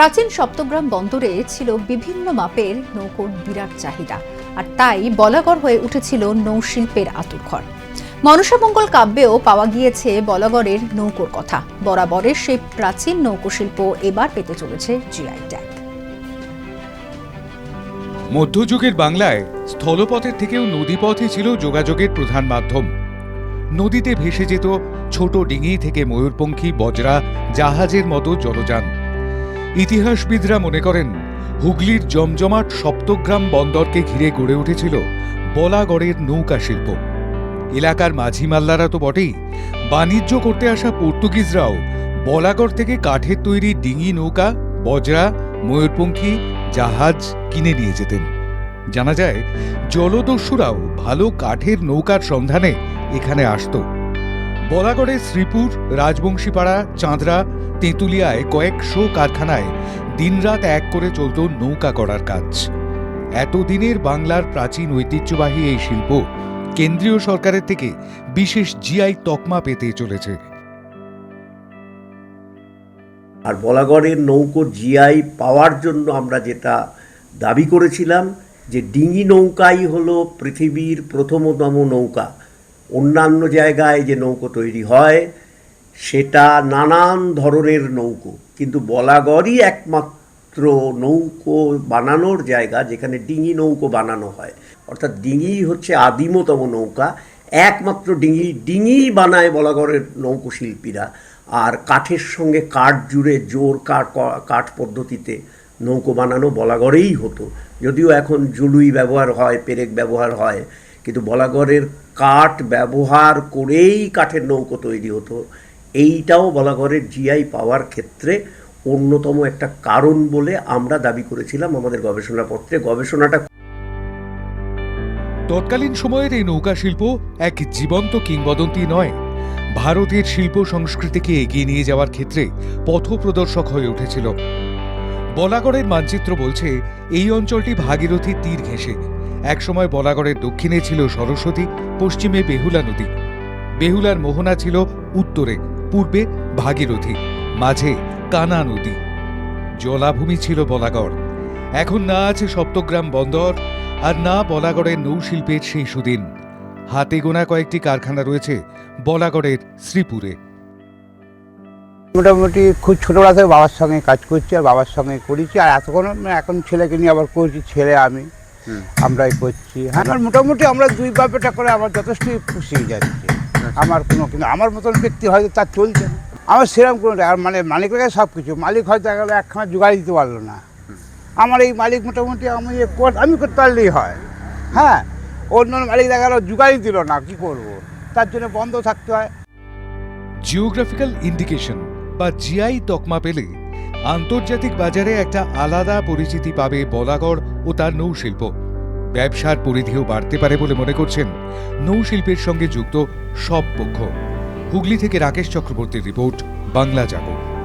প্রাচীন সপ্তগ্রাম বন্দরে ছিল বিভিন্ন মাপের নৌকোর বিরাট চাহিদা, আর তাই বলাগড় হয়ে উঠেছিল নৌশিল্পের আতুরঘর। মনসামঙ্গল কাব্যেও পাওয়া গিয়েছে বলাগড়ের নৌকোর কথা। বরাবরের সেই প্রাচীন নৌকোশিল্প এবার পেতে চলেছে জিআই ট্যাগ মধ্যযুগের বাংলায় স্থলপথের থেকেও নদীপথই ছিল যোগাযোগের প্রধান মাধ্যম। নদীতে ভেসে যেত ছোট ডিঙি থেকে ময়ূরপঙ্খী বজরা জাহাজের মতো জলযান। ইতিহাসবিদরা মনে করেন, হুগলির জমজমাট সপ্তগ্রাম বন্দরকে ঘিরে গড়ে উঠেছিল বলাগড়ের নৌকা শিল্প। এলাকার মাঝি মাল্লারা তো বটেই, বাণিজ্য করতে আসা পর্তুগিজরাও বলাগড় থেকে কাঠের তৈরি ডিঙি নৌকা, বজরা, ময়ূরপঙ্খী, জাহাজ কিনে নিয়ে যেতেন। জানা যায়, জলদস্যুরাও ভালো কাঠের নৌকার সন্ধানে এখানে আসত। বলাগড়ের শ্রীপুর, রাজবংশীপাড়া, চাঁদরা তেঁতুলিয়ায় কয়েকশো কারখানায় দিনরাত এক করে চলত নৌকা করার কাজ। এতদিনের বাংলার প্রাচীন ঐতিহ্যবাহী এই শিল্প কেন্দ্রীয় সরকারের থেকে বিশেষ জিআই তকমা পেতে চলেছে। আর বলাগড়ের নৌকো জিআই পাওয়ার জন্য আমরা যেটা দাবি করেছিলাম, যে ডিঙি নৌকাই হলো পৃথিবীর প্রথমতম নৌকা। অন্যান্য জায়গায় যে নৌকো তৈরি হয় সেটা নানান ধরনের নৌকো, কিন্তু বলাগড়ই একমাত্র নৌকো বানানোর জায়গা যেখানে ডিঙি নৌকো বানানো হয়। অর্থাৎ ডিঙি হচ্ছে আদিমতম নৌকা, একমাত্র ডিঙি ডিঙি বানায় বলাগড়ের নৌকো শিল্পীরা। আর কাঠের সঙ্গে কাঠ জুড়ে জোর কাঠ কাঠ পদ্ধতিতে নৌকো বানানো বলাগড়েই হতো। যদিও এখন জুলুই ব্যবহার হয়, পেরেক ব্যবহার হয়, কিন্তু বলাগড়ের কাঠ ব্যবহার করেই কাঠের নৌকো তৈরি হতো। এইটাও বলাগড়ের জিআই পাওয়ার ক্ষেত্রে অন্যতম একটা কারণ বলে আমরা দাবি করেছিলাম আমাদের গবেষণাপত্রে গবেষণাটা তৎকালীন সময়ের এই নৌকা শিল্প এক জীবন্ত কিংবদন্তি নয়। ভারতের শিল্প সংস্কৃতিকে এগিয়ে নিয়ে যাওয়ার ক্ষেত্রে পথপ্রদর্শক হয়ে উঠেছিল। বলাগড়ের মানচিত্র বলছে, এই অঞ্চলটি ভাগীরথী তীর ঘেঁষে। একসময় বলাগড়ের দক্ষিণে ছিল সরস্বতী, পশ্চিমে বেহুলা নদী। বেহুলার মোহনা ছিল উত্তরে। পূর্বে ভাগীরথী মাঝে কানা নদী। জলাভূমি ছিল বলাগড়। এখন না আছে সপ্তগ্রাম বন্দর আর না বলাগড়ের নৌশিল্পের সেই সুদিন হাতে গোনা কয়েকটি কারখানা রয়েছে বলাগড়ের শ্রীপুরে। মোটামুটি খুব ছোটোবেলা থেকে বাবার সঙ্গে কাজ করছি আর বাবার সঙ্গে করেছি আর এতক্ষণ এখন ছেলেকে নিয়ে আবার করছি ছেলে আমি। আমরাই করছি। হ্যাঁ মোটামুটি আমরা দুই বাপেটা করে আমার যথেষ্টই খুশি হয়ে যাচ্ছে। আমার কোনো কিন্তু আমার মতন ব্যক্তি হয়তো তার চলছে না। আমার সেরকম কোনো আর মানে মালিক লাগে সব কিছু। মালিক হয়তো দেখা গেলো একখানা জোগাড় দিতে পারল না। আমার এই মালিক মোটামুটি আমি আমি করতে পারলেই হয়। হ্যাঁ অন্য মালিক দেখা গেলো, জোগাড়ই দিল না, কি করব? তার জন্য বন্ধ থাকতে হয়। জিওগ্রাফিক্যাল ইন্ডিকেশন বা জিআই তকমা পেলে আন্তর্জাতিক বাজারে একটা আলাদা পরিচিতি পাবে বলাগড় ও তার নৌশিল্প ব্যবসার পরিধিও বাড়তে পারে বলে মনে করছেন নৌশিল্পের সঙ্গে যুক্ত সব পক্ষ। হুগলি থেকে রাকেশ চক্রবর্তীর রিপোর্ট, বাংলা জাগো।